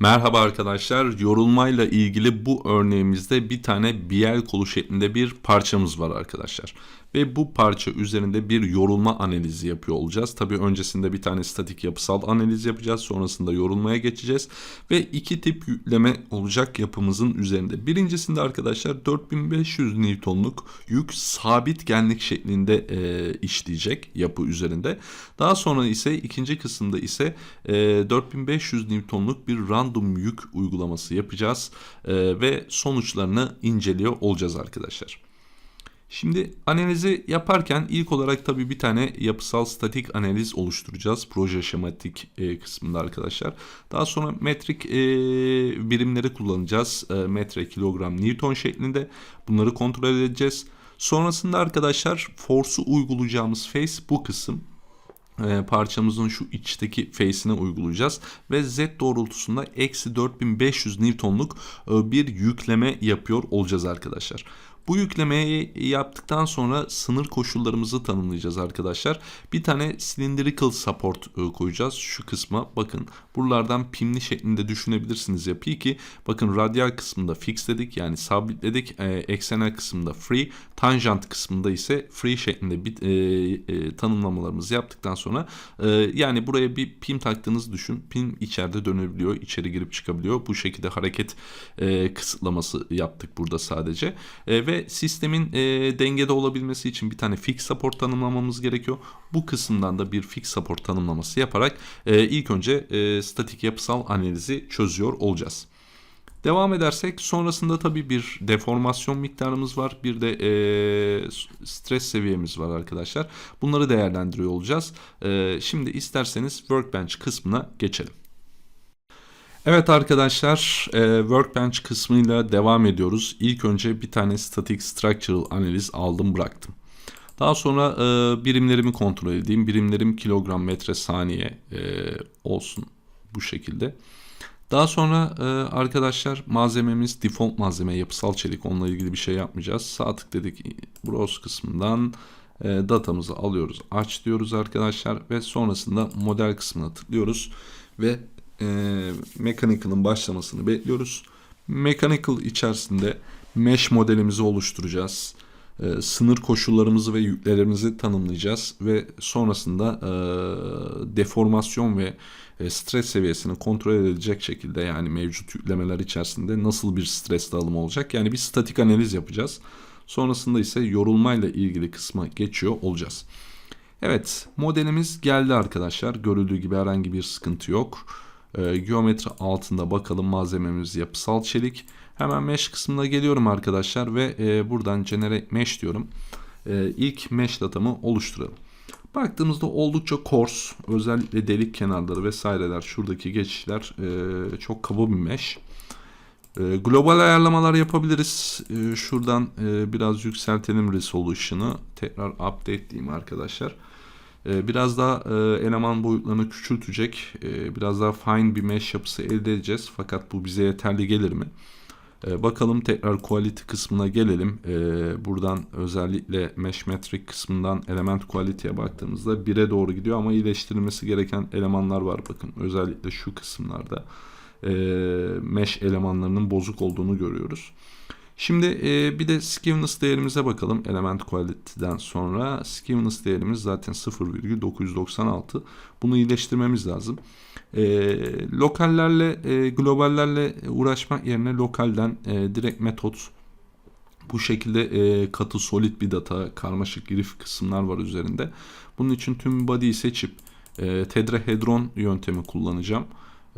Merhaba arkadaşlar. Yorulmayla ilgili bu örneğimizde bir tane biel kolu şeklinde bir parçamız var arkadaşlar. Ve bu parça üzerinde bir yorulma analizi yapıyor olacağız. Tabii öncesinde bir tane statik yapısal analiz yapacağız. Sonrasında yorulmaya geçeceğiz. Ve iki tip yükleme olacak yapımızın üzerinde. Birincisinde arkadaşlar 4500 Newton'luk yük sabit genlik şeklinde e, işleyecek yapı üzerinde. Daha sonra ise ikinci kısımda ise e, 4500 Newton'luk bir random yük uygulaması yapacağız. E, ve sonuçlarını inceliyor olacağız arkadaşlar. Şimdi analizi yaparken ilk olarak tabii bir tane yapısal statik analiz oluşturacağız. Proje şematik e, kısmında arkadaşlar. Daha sonra metrik e, birimleri kullanacağız. E, metre, kilogram, newton şeklinde. Bunları kontrol edeceğiz. Sonrasında arkadaşlar force'u uygulayacağımız face bu kısım e, parçamızın şu içteki face'ine uygulayacağız ve z doğrultusunda eksi 4500 Newton'luk e, bir yükleme yapıyor olacağız arkadaşlar. Bu yüklemeyi yaptıktan sonra sınır koşullarımızı tanımlayacağız arkadaşlar. Bir tane cylindrical support e, koyacağız şu kısma. Bakın buralardan pimli şeklinde düşünebilirsiniz yapıyı ki bakın radyal kısmında fix dedik yani sabitledik. E, eksenel kısmında free, tanjant kısmında ise free şeklinde bir e, e, tanımlamalarımızı yaptıktan sonra e, yani buraya bir pim taktığınızı düşün. Pim içeride dönebiliyor, içeri girip çıkabiliyor. Bu şekilde hareket e, kısıtlaması yaptık burada sadece. E, ve ve sistemin e, dengede olabilmesi için bir tane fix support tanımlamamız gerekiyor. Bu kısımdan da bir fix support tanımlaması yaparak e, ilk önce e, statik yapısal analizi çözüyor olacağız. Devam edersek sonrasında tabii bir deformasyon miktarımız var. Bir de e, stres seviyemiz var arkadaşlar. Bunları değerlendiriyor olacağız. E, şimdi isterseniz Workbench kısmına geçelim. Evet arkadaşlar e, Workbench kısmıyla devam ediyoruz. İlk önce bir tane Static Structural analiz aldım bıraktım. Daha sonra e, birimlerimi kontrol edeyim. Birimlerim kilogram, metre, saniye e, olsun bu şekilde. Daha sonra arkadaşlar malzememiz default malzeme yapısal çelik onunla ilgili bir şey yapmayacağız. Sağ tık dedik browse kısmından datamızı alıyoruz aç diyoruz arkadaşlar ve sonrasında model kısmına tıklıyoruz ve e, Mechanical'ın başlamasını bekliyoruz. Mechanical içerisinde mesh modelimizi oluşturacağız. E, sınır koşullarımızı ve yüklerimizi tanımlayacağız ve sonrasında e, deformasyon ve e, stres seviyesini kontrol edilecek şekilde yani mevcut yüklemeler içerisinde nasıl bir stres dağılımı olacak yani bir statik analiz yapacağız. Sonrasında ise yorulmayla ilgili kısma geçiyor olacağız. Evet modelimiz geldi arkadaşlar. Görüldüğü gibi herhangi bir sıkıntı yok. E, geometri altında bakalım malzememiz yapısal çelik. Hemen mesh kısmına geliyorum arkadaşlar ve e, buradan generate mesh diyorum. E, ilk mesh datamı oluşturalım. Baktığımızda oldukça coarse özellikle delik kenarları vesaireler şuradaki geçişler e, çok kaba bir mesh. E, global ayarlamalar yapabiliriz. E, şuradan e, biraz yükseltelim resolution'ı. Tekrar update diyeyim arkadaşlar. Biraz daha e, eleman boyutlarını küçültecek, e, biraz daha fine bir mesh yapısı elde edeceğiz. Fakat bu bize yeterli gelir mi? E, bakalım tekrar quality kısmına gelelim. Buradan özellikle mesh metric kısmından element quality'ye baktığımızda 1'e doğru gidiyor ama iyileştirilmesi gereken elemanlar var bakın. Özellikle şu kısımlarda mesh elemanlarının bozuk olduğunu görüyoruz. Şimdi e, bir de skewness değerimize bakalım. Element quality'den sonra skewness değerimiz zaten 0,996. Bunu iyileştirmemiz lazım. E, lokallerle, e, globallerle uğraşmak yerine lokalden e, direkt metot bu şekilde e, katı solid bir data, karmaşık grif kısımlar var üzerinde. Bunun için tüm body'yi seçip e, tetrahedron yöntemi kullanacağım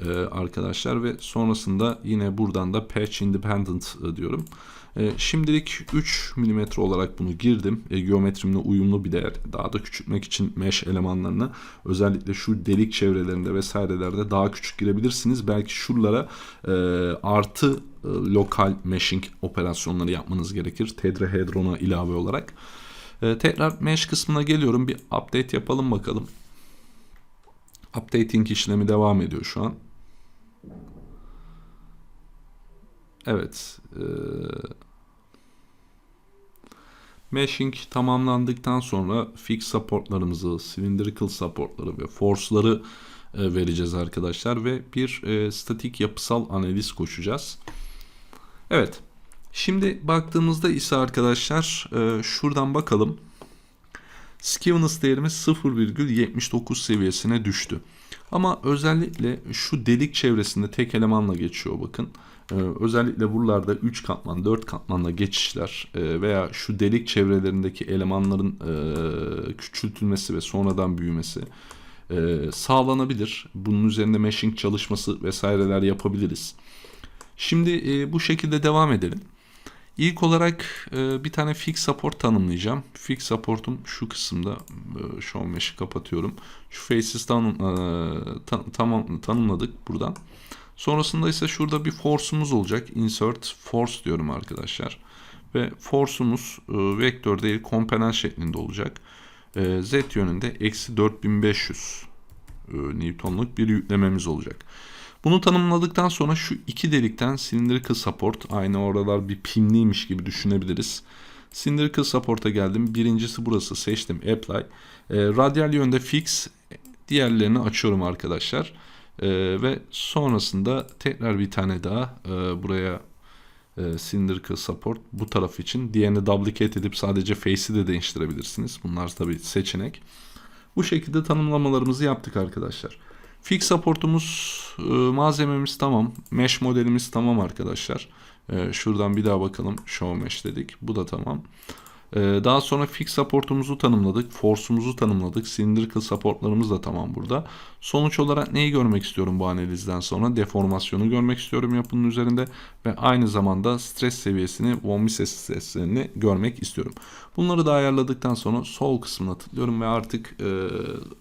e, arkadaşlar ve sonrasında yine buradan da patch independent e, diyorum. E, şimdilik 3 mm olarak bunu girdim. E, geometrimle uyumlu bir değer. Daha da küçültmek için mesh elemanlarını özellikle şu delik çevrelerinde vesairelerde daha küçük girebilirsiniz. Belki şuralara e, artı e, lokal meshing operasyonları yapmanız gerekir. Tetrahedrona ilave olarak. E, tekrar mesh kısmına geliyorum. Bir update yapalım bakalım. Updating işlemi devam ediyor şu an. Evet. E, meshing tamamlandıktan sonra fix supportlarımızı, cylindrical supportları ve force'ları e, vereceğiz arkadaşlar ve bir e, statik yapısal analiz koşacağız. Evet. Şimdi baktığımızda ise arkadaşlar e, şuradan bakalım. Skewness değerimiz 0,79 seviyesine düştü. Ama özellikle şu delik çevresinde tek elemanla geçiyor bakın. Ee, özellikle buralarda 3 katman 4 katmanla geçişler e, veya şu delik çevrelerindeki elemanların e, küçültülmesi ve sonradan büyümesi e, sağlanabilir. Bunun üzerinde meshing çalışması vesaireler yapabiliriz. Şimdi e, bu şekilde devam edelim. İlk olarak e, bir tane fix support tanımlayacağım. Fix support'um şu kısımda. E, show mesh'i kapatıyorum. Şu faces tanım, e, ta, tamam tanımladık buradan. Sonrasında ise şurada bir force'umuz olacak. Insert force diyorum arkadaşlar. Ve force'umuz e, vektör değil komponent şeklinde olacak. E, Z yönünde eksi 4500 e, Newton'luk bir yüklememiz olacak. Bunu tanımladıktan sonra şu iki delikten cylindrical support aynı oralar bir pimliymiş gibi düşünebiliriz. Cylindrical support'a geldim. Birincisi burası seçtim apply. E, radyal yönde fix diğerlerini açıyorum arkadaşlar. E, ve sonrasında tekrar bir tane daha e, buraya e, cylindrical support bu taraf için. Diğerini duplicate edip sadece face'i de değiştirebilirsiniz. Bunlar tabii seçenek. Bu şekilde tanımlamalarımızı yaptık arkadaşlar. Fix supportumuz e, malzememiz tamam. Mesh modelimiz tamam arkadaşlar. E, şuradan bir daha bakalım. Show mesh dedik. Bu da tamam. E, daha sonra fix supportumuzu tanımladık. Force'umuzu tanımladık. Cylindrical supportlarımız da tamam burada. Sonuç olarak neyi görmek istiyorum bu analizden sonra? Deformasyonu görmek istiyorum yapının üzerinde ve aynı zamanda stres seviyesini, von Mises streslerini görmek istiyorum. Bunları da ayarladıktan sonra sol kısmına tıklıyorum ve artık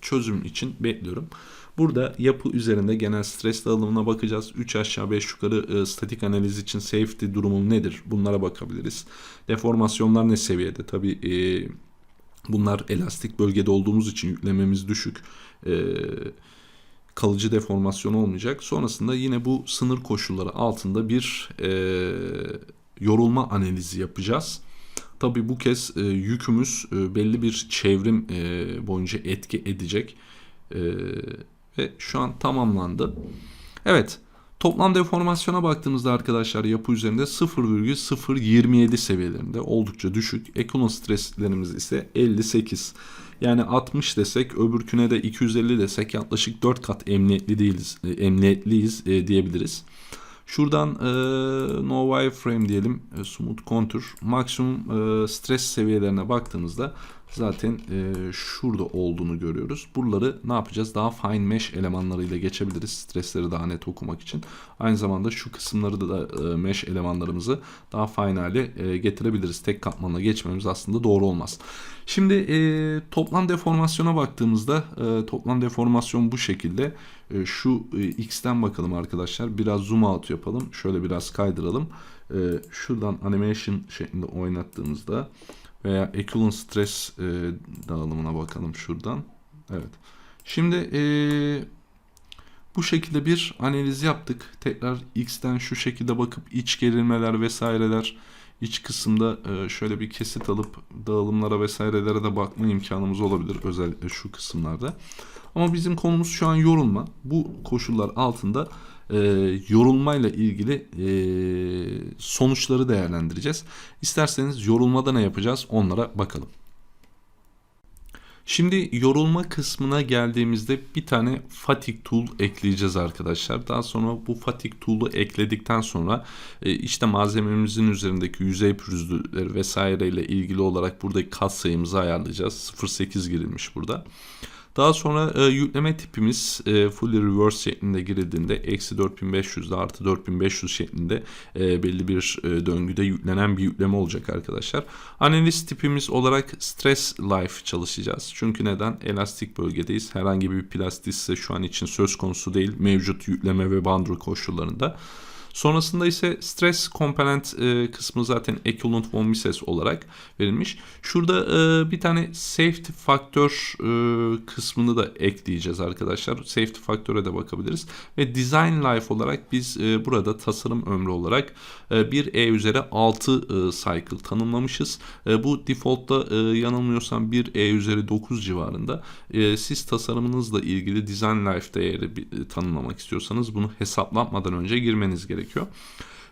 çözüm için bekliyorum. Burada yapı üzerinde genel stres dağılımına bakacağız. 3 aşağı 5 yukarı e, statik analiz için safety durumu nedir? Bunlara bakabiliriz. Deformasyonlar ne seviyede? Tabii e, bunlar elastik bölgede olduğumuz için yüklememiz düşük. E, kalıcı deformasyon olmayacak. Sonrasında yine bu sınır koşulları altında bir e, yorulma analizi yapacağız. Tabii bu kez e, yükümüz e, belli bir çevrim e, boyunca etki edecek. E, ve şu an tamamlandı. Evet. Toplam deformasyona baktığımızda arkadaşlar yapı üzerinde 0,027 seviyelerinde oldukça düşük. Ekono streslerimiz ise 58. Yani 60 desek öbürküne de 250 desek yaklaşık 4 kat emniyetli değiliz, e, emniyetliyiz e, diyebiliriz. Şuradan e, no wireframe diyelim e, smooth contour maksimum e, stres seviyelerine baktığımızda zaten e, şurada olduğunu görüyoruz. Buraları ne yapacağız? Daha fine mesh elemanlarıyla geçebiliriz stresleri daha net okumak için. Aynı zamanda şu kısımları da e, mesh elemanlarımızı daha fine hale e, getirebiliriz. Tek katmanla geçmemiz aslında doğru olmaz. Şimdi e, toplam deformasyona baktığımızda e, toplam deformasyon bu şekilde. E, şu e, x'ten bakalım arkadaşlar. Biraz zoom out yapalım. Şöyle biraz kaydıralım. E, şuradan animation şeklinde oynattığımızda veya equivalent stress e, dağılımına bakalım şuradan. Evet. Şimdi e, bu şekilde bir analiz yaptık. Tekrar x'ten şu şekilde bakıp iç gerilmeler vesaireler iç kısımda e, şöyle bir kesit alıp dağılımlara vesairelere de bakma imkanımız olabilir özellikle şu kısımlarda. Ama bizim konumuz şu an yorulma. Bu koşullar altında e, yorulmayla ilgili e, sonuçları değerlendireceğiz. İsterseniz yorulmada ne yapacağız onlara bakalım. Şimdi yorulma kısmına geldiğimizde bir tane fatigue tool ekleyeceğiz arkadaşlar. Daha sonra bu fatigue tool'u ekledikten sonra e, işte malzememizin üzerindeki yüzey pürüzlüleri vesaire ile ilgili olarak buradaki kat sayımızı ayarlayacağız. 0.8 girilmiş burada. Daha sonra e, yükleme tipimiz e, fully reverse şeklinde girildiğinde eksi 4500 ile artı 4500 şeklinde e, belli bir e, döngüde yüklenen bir yükleme olacak arkadaşlar. Analiz tipimiz olarak stress life çalışacağız. Çünkü neden? Elastik bölgedeyiz. Herhangi bir plastisite şu an için söz konusu değil mevcut yükleme ve bandro koşullarında. Sonrasında ise stress component e, kısmı zaten equivalent von Mises olarak verilmiş. Şurada e, bir tane safety faktör e, kısmını da ekleyeceğiz arkadaşlar. Safety faktöre de bakabiliriz. Ve design life olarak biz e, burada tasarım ömrü olarak e, bir E üzeri 6 e, cycle tanımlamışız. E, bu default'ta e, yanılmıyorsam bir E üzeri 9 civarında. E, siz tasarımınızla ilgili design life değeri bir, e, tanımlamak istiyorsanız bunu hesaplatmadan önce girmeniz gerekiyor.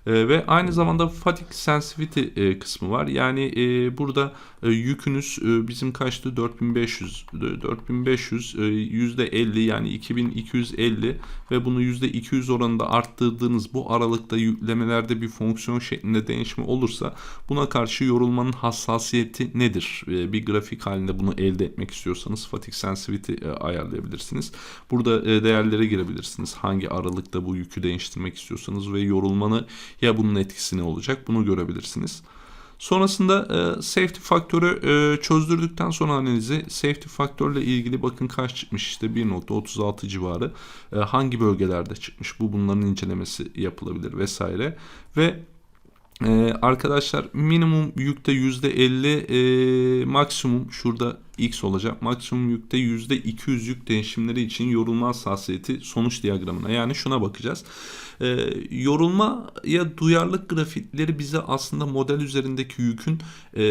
E, ve aynı zamanda fatigue sensitivity e, kısmı var. Yani e, burada yükünüz e, bizim kaçtı? 4500. 4500 e, %50 yani 2250 ve bunu %200 oranında arttırdığınız bu aralıkta yüklemelerde bir fonksiyon şeklinde değişme olursa buna karşı yorulmanın hassasiyeti nedir? E, bir grafik halinde bunu elde etmek istiyorsanız fatigue sensitivity e, ayarlayabilirsiniz. Burada e, değerlere girebilirsiniz. Hangi aralıkta bu yükü değiştirmek istiyorsanız ve yorulmanı ya bunun etkisi ne olacak bunu görebilirsiniz. Sonrasında e, safety faktörü e, çözdürdükten sonra analizi safety faktörle ilgili bakın kaç çıkmış işte 1.36 civarı e, hangi bölgelerde çıkmış bu bunların incelemesi yapılabilir vesaire. Ve ee, arkadaşlar minimum yükte %50 e, maksimum şurada x olacak. Maksimum yükte %200 yük değişimleri için yorulma hassasiyeti sonuç diyagramına. Yani şuna bakacağız. Ee, yorulmaya duyarlılık grafikleri bize aslında model üzerindeki yükün e,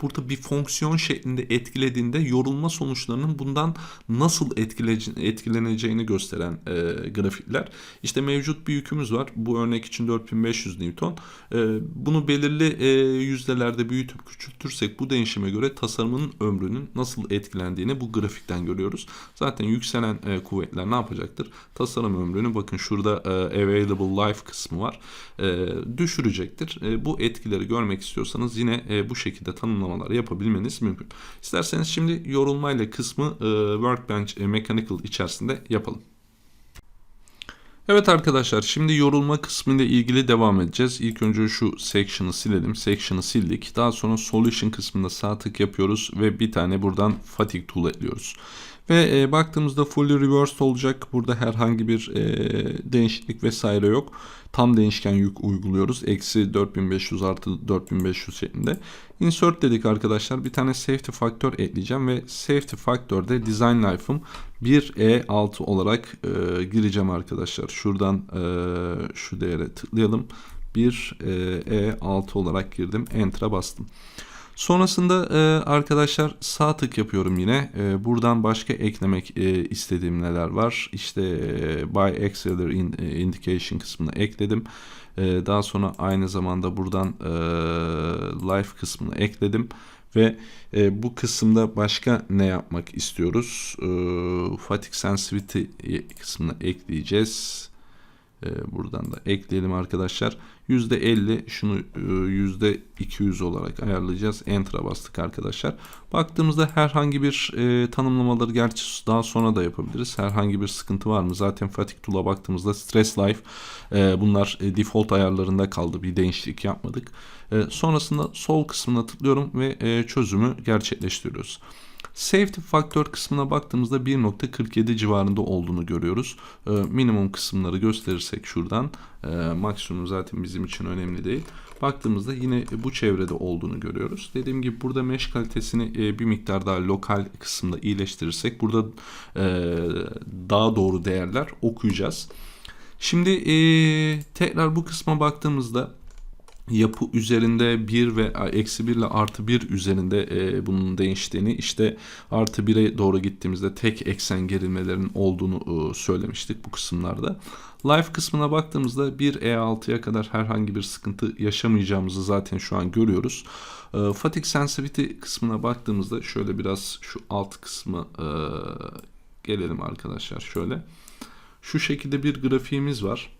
burada bir fonksiyon şeklinde etkilediğinde yorulma sonuçlarının bundan nasıl etkile- etkileneceğini gösteren e, grafikler. İşte mevcut bir yükümüz var. Bu örnek için 4500 Newton. E, bunu belirli e, yüzdelerde büyütüp küçültürsek bu değişime göre tasarımın ömrünün nasıl etkilendiğini bu grafikten görüyoruz. Zaten yükselen e, kuvvetler ne yapacaktır? Tasarım ömrünü bakın şurada e, available life kısmı var. E, düşürecektir. E, bu etkileri görmek istiyorsanız yine e, bu şekilde tanımlamalar yapabilmeniz mümkün. İsterseniz şimdi yorulmayla kısmı e, Workbench e, Mechanical içerisinde yapalım. Evet arkadaşlar şimdi yorulma kısmıyla ilgili devam edeceğiz. İlk önce şu section'ı silelim. Section'ı sildik. Daha sonra solution kısmında sağ tık yapıyoruz ve bir tane buradan fatigue tool ekliyoruz. Ve e, baktığımızda fully reversed olacak. Burada herhangi bir e, değişiklik vesaire yok. Tam değişken yük uyguluyoruz. Eksi 4500 artı 4500 şeklinde. Insert dedik arkadaşlar. Bir tane safety faktör ekleyeceğim ve safety faktörde design life'ım 1E6 olarak e, gireceğim arkadaşlar. Şuradan e, şu değere tıklayalım. 1E6 olarak girdim. Enter'a bastım. Sonrasında e, arkadaşlar sağ tık yapıyorum yine. E, buradan başka eklemek e, istediğim neler var. İşte e, by accelerator in, e, indication kısmını ekledim. E, daha sonra aynı zamanda buradan e, life kısmını ekledim. Ve e, bu kısımda başka ne yapmak istiyoruz? E, fatigue sensitivity kısmını ekleyeceğiz. E, buradan da ekleyelim arkadaşlar. %50 şunu %200 olarak ayarlayacağız. Enter'a bastık arkadaşlar. Baktığımızda herhangi bir e, tanımlamaları gerçi daha sonra da yapabiliriz. Herhangi bir sıkıntı var mı? Zaten Fatigue Tool'a baktığımızda Stress Life e, bunlar e, default ayarlarında kaldı. Bir değişiklik yapmadık. E, sonrasında sol kısmına tıklıyorum ve e, çözümü gerçekleştiriyoruz. Safety faktör kısmına baktığımızda 1.47 civarında olduğunu görüyoruz. E, minimum kısımları gösterirsek şuradan e, maksimum zaten bizim için önemli değil. Baktığımızda yine bu çevrede olduğunu görüyoruz. Dediğim gibi burada mesh kalitesini e, bir miktar daha lokal kısımda iyileştirirsek burada e, daha doğru değerler okuyacağız. Şimdi e, tekrar bu kısma baktığımızda yapı üzerinde 1 ve eksi 1 ile artı 1 üzerinde e, bunun değiştiğini işte artı 1'e doğru gittiğimizde tek eksen gerilmelerinin olduğunu e, söylemiştik bu kısımlarda. Life kısmına baktığımızda 1 E6'ya kadar herhangi bir sıkıntı yaşamayacağımızı zaten şu an görüyoruz. E, fatigue sensitivity kısmına baktığımızda şöyle biraz şu alt kısmı e, gelelim arkadaşlar şöyle. Şu şekilde bir grafiğimiz var.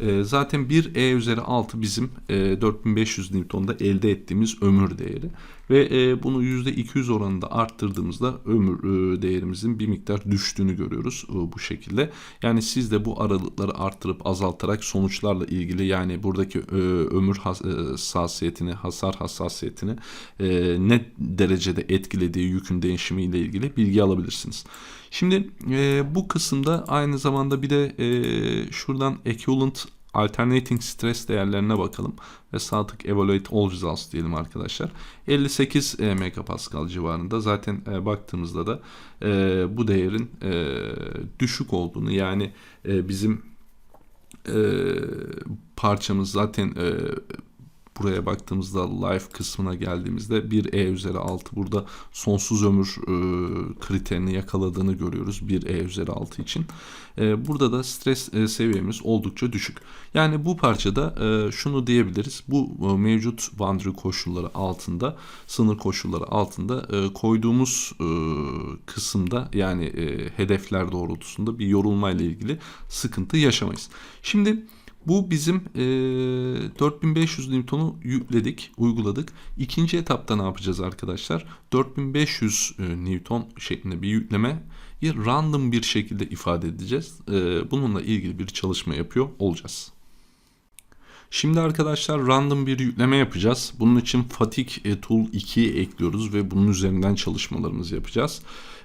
E, zaten 1 E üzeri 6 bizim e, 4500 Newton'da elde ettiğimiz ömür değeri. Ve e, bunu %200 oranında arttırdığımızda ömür e, değerimizin bir miktar düştüğünü görüyoruz e, bu şekilde. Yani siz de bu aralıkları arttırıp azaltarak sonuçlarla ilgili yani buradaki e, ömür e, hassasiyetini, hasar hassasiyetini e, ne derecede etkilediği yükün değişimiyle ilgili bilgi alabilirsiniz. Şimdi e, bu kısımda aynı zamanda bir de e, şuradan equivalent alternating stress değerlerine bakalım ve sağ evaluate all results diyelim arkadaşlar. 58 e, megapascal civarında zaten e, baktığımızda da e, bu değerin e, düşük olduğunu yani e, bizim e, parçamız zaten e, buraya baktığımızda life kısmına geldiğimizde 1 e üzeri 6 burada sonsuz ömür e, kriterini yakaladığını görüyoruz 1 e üzeri 6 için. E, burada da stres e, seviyemiz oldukça düşük. Yani bu parçada e, şunu diyebiliriz. Bu e, mevcut boundary koşulları altında, sınır koşulları altında e, koyduğumuz e, kısımda yani e, hedefler doğrultusunda bir yorulma ile ilgili sıkıntı yaşamayız. Şimdi bu bizim e, 4500 Newton'u yükledik, uyguladık. İkinci etapta ne yapacağız arkadaşlar? 4500 e, Newton şeklinde bir yükleme random bir şekilde ifade edeceğiz. E, bununla ilgili bir çalışma yapıyor olacağız. Şimdi arkadaşlar random bir yükleme yapacağız. Bunun için Fatigue Tool 2'yi ekliyoruz ve bunun üzerinden çalışmalarımızı yapacağız.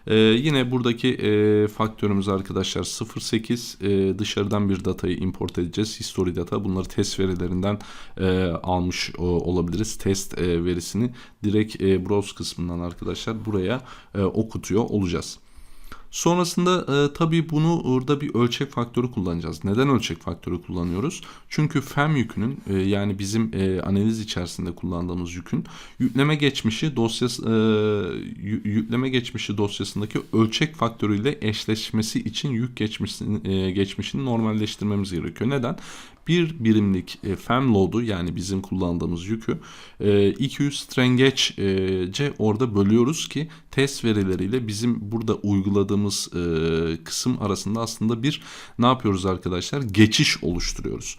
Ee, yine buradaki e, faktörümüz arkadaşlar 08 e, dışarıdan bir datayı import edeceğiz. History data bunları test verilerinden e, almış o, olabiliriz. Test e, verisini direkt e, browse kısmından arkadaşlar buraya e, okutuyor olacağız. Sonrasında e, tabii bunu orada bir ölçek faktörü kullanacağız. Neden ölçek faktörü kullanıyoruz? Çünkü FEM yükünün e, yani bizim e, analiz içerisinde kullandığımız yükün yükleme geçmişi dosyası e, yükleme geçmişi dosyasındaki ölçek faktörüyle eşleşmesi için yük geçmişini, e, geçmişini normalleştirmemiz gerekiyor. Neden? Bir birimlik e, fem load'u yani bizim kullandığımız yükü e, 200 strangeç'e orada bölüyoruz ki test verileriyle bizim burada uyguladığımız e, kısım arasında aslında bir ne yapıyoruz arkadaşlar? Geçiş oluşturuyoruz.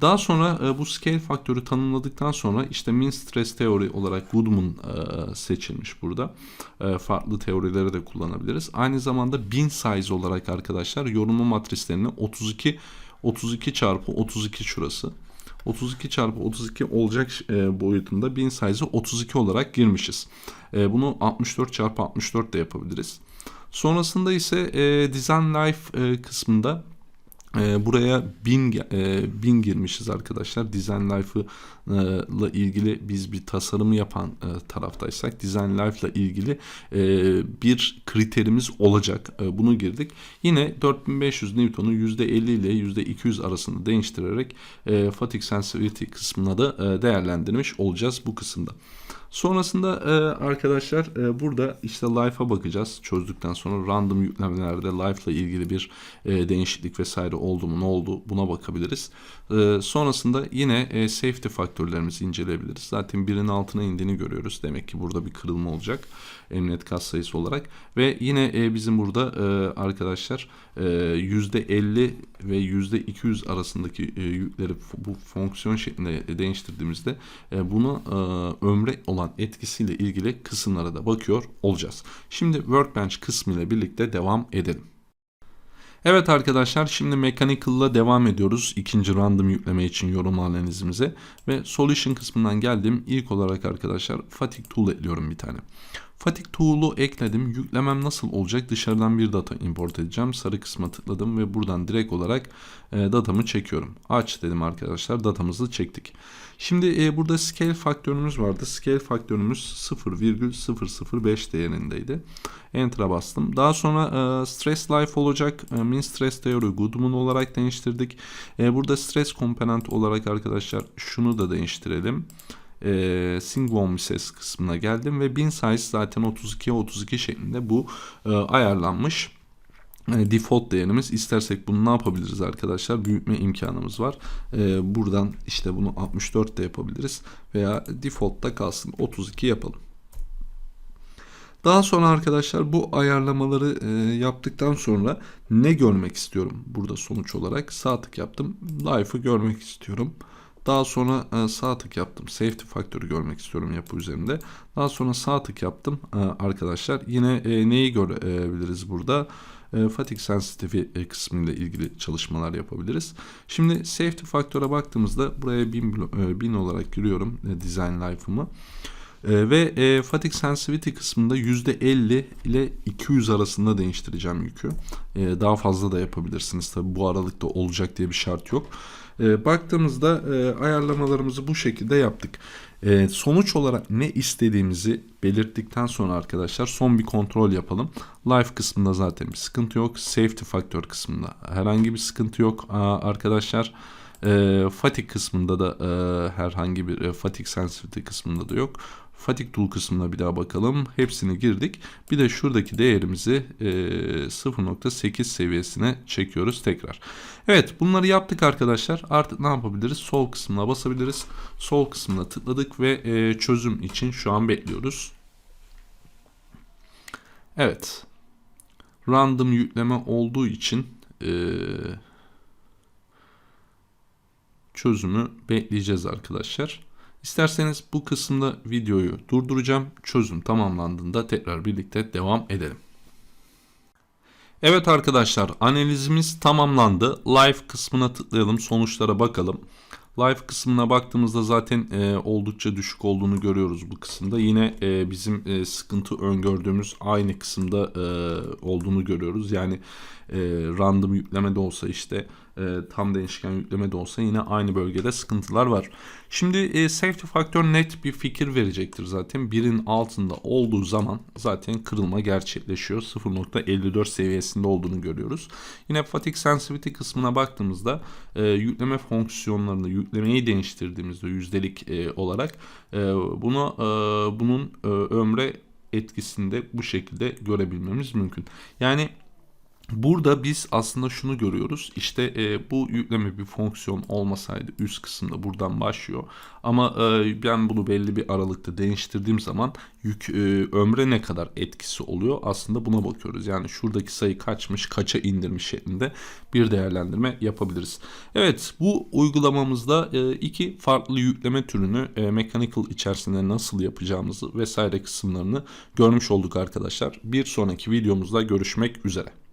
Daha sonra e, bu scale faktörü tanımladıktan sonra işte min stress teori olarak Goodman e, seçilmiş burada. E, farklı teorileri de kullanabiliriz. Aynı zamanda bin size olarak arkadaşlar yorulma matrislerini 32 32 çarpı 32 şurası. 32 çarpı 32 olacak e, boyutunda bin size'ı 32 olarak girmişiz. E, bunu 64 çarpı 64 de yapabiliriz. Sonrasında ise e, Design Life kısmında e, buraya bin, e, bin girmişiz arkadaşlar. Design Life'la e, ilgili biz bir tasarımı yapan e, taraftaysak Design Life ile ilgili e, bir kriterimiz olacak. E, bunu girdik. Yine 4500 Newton'u %50 ile %200 arasında değiştirerek e, fatigue sensitivity kısmına da e, değerlendirmiş olacağız bu kısımda. Sonrasında e, arkadaşlar e, burada işte life'a bakacağız. Çözdükten sonra random yüklemelerde life ile ilgili bir e, değişiklik vesaire oldu mu ne oldu buna bakabiliriz. E, sonrasında yine e, safety faktörlerimizi inceleyebiliriz. Zaten birinin altına indiğini görüyoruz. Demek ki burada bir kırılma olacak emniyet kat sayısı olarak. Ve yine e, bizim burada e, arkadaşlar e, %50 ve %200 arasındaki yükleri bu fonksiyon şeklinde değiştirdiğimizde bunu e, ömre olan etkisiyle ilgili kısımlara da bakıyor olacağız. Şimdi Workbench kısmı ile birlikte devam edelim. Evet arkadaşlar şimdi Mechanical'la devam ediyoruz. ikinci random yükleme için yorum analizimize. Ve Solution kısmından geldim. İlk olarak arkadaşlar Fatigue Tool ekliyorum bir tane. Fatigue Tool'u ekledim. Yüklemem nasıl olacak? Dışarıdan bir data import edeceğim. Sarı kısma tıkladım ve buradan direkt olarak e, datamı çekiyorum. Aç dedim arkadaşlar. Datamızı çektik. Şimdi e, burada scale faktörümüz vardı. Scale faktörümüz 0,005 değerindeydi. Enter'a bastım. Daha sonra e, stress life olacak. E, min stress teori Goodman olarak değiştirdik. E, burada stress komponent olarak arkadaşlar şunu da değiştirelim e, Singwon ses kısmına geldim ve bin size zaten 32'ye 32 şeklinde bu e, ayarlanmış. Yani default değerimiz. İstersek bunu ne yapabiliriz arkadaşlar? Büyütme imkanımız var. Ee, buradan işte bunu 64 de yapabiliriz veya default'ta kalsın. 32 yapalım. Daha sonra arkadaşlar bu ayarlamaları e, yaptıktan sonra ne görmek istiyorum burada sonuç olarak? Sağ tık yaptım. Life'ı görmek istiyorum daha sonra e, sağ tık yaptım. Safety faktörü görmek istiyorum yapı üzerinde. Daha sonra sağ tık yaptım e, arkadaşlar. Yine e, neyi görebiliriz burada? E, fatigue sensitivity e, kısmı ile ilgili çalışmalar yapabiliriz. Şimdi safety faktöre baktığımızda buraya 1000, e, 1000 olarak giriyorum e, design life'ımı. E, ve e, fatigue sensitivity kısmında %50 ile 200 arasında değiştireceğim yükü. E, daha fazla da yapabilirsiniz tabi bu aralıkta olacak diye bir şart yok. E, baktığımızda e, ayarlamalarımızı bu şekilde yaptık. E, sonuç olarak ne istediğimizi belirttikten sonra arkadaşlar son bir kontrol yapalım. Life kısmında zaten bir sıkıntı yok. Safety faktör kısmında herhangi bir sıkıntı yok arkadaşlar. E, fatigue kısmında da e, herhangi bir e, fatigue sensitivity kısmında da yok. Fatigue tool kısmına bir daha bakalım. Hepsini girdik. Bir de şuradaki değerimizi e, 0.8 seviyesine çekiyoruz tekrar. Evet bunları yaptık arkadaşlar. Artık ne yapabiliriz? Sol kısmına basabiliriz. Sol kısmına tıkladık ve e, çözüm için şu an bekliyoruz. Evet. Random yükleme olduğu için e, çözümü bekleyeceğiz arkadaşlar. İsterseniz bu kısımda videoyu durduracağım. Çözüm tamamlandığında tekrar birlikte devam edelim. Evet arkadaşlar analizimiz tamamlandı. Live kısmına tıklayalım sonuçlara bakalım. Live kısmına baktığımızda zaten e, oldukça düşük olduğunu görüyoruz bu kısımda. Yine e, bizim e, sıkıntı öngördüğümüz aynı kısımda e, olduğunu görüyoruz. Yani e, random yükleme de olsa işte e, tam değişken yükleme de olsa yine aynı bölgede sıkıntılar var. Şimdi e, safety faktör net bir fikir verecektir zaten. Birin altında olduğu zaman zaten kırılma gerçekleşiyor. 0.54 seviyesinde olduğunu görüyoruz. Yine fatigue sensitivity kısmına baktığımızda e, yükleme fonksiyonlarını yüklemeyi değiştirdiğimizde yüzdelik e, olarak e, bunu e, bunun e, ömre etkisinde bu şekilde görebilmemiz mümkün. Yani Burada biz aslında şunu görüyoruz. İşte e, bu yükleme bir fonksiyon olmasaydı üst kısımda buradan başlıyor. Ama e, ben bunu belli bir aralıkta değiştirdiğim zaman yük e, ömre ne kadar etkisi oluyor? Aslında buna bakıyoruz. Yani şuradaki sayı kaçmış, kaça indirmiş şeklinde bir değerlendirme yapabiliriz. Evet bu uygulamamızda e, iki farklı yükleme türünü e, Mechanical içerisinde nasıl yapacağımızı vesaire kısımlarını görmüş olduk arkadaşlar. Bir sonraki videomuzda görüşmek üzere.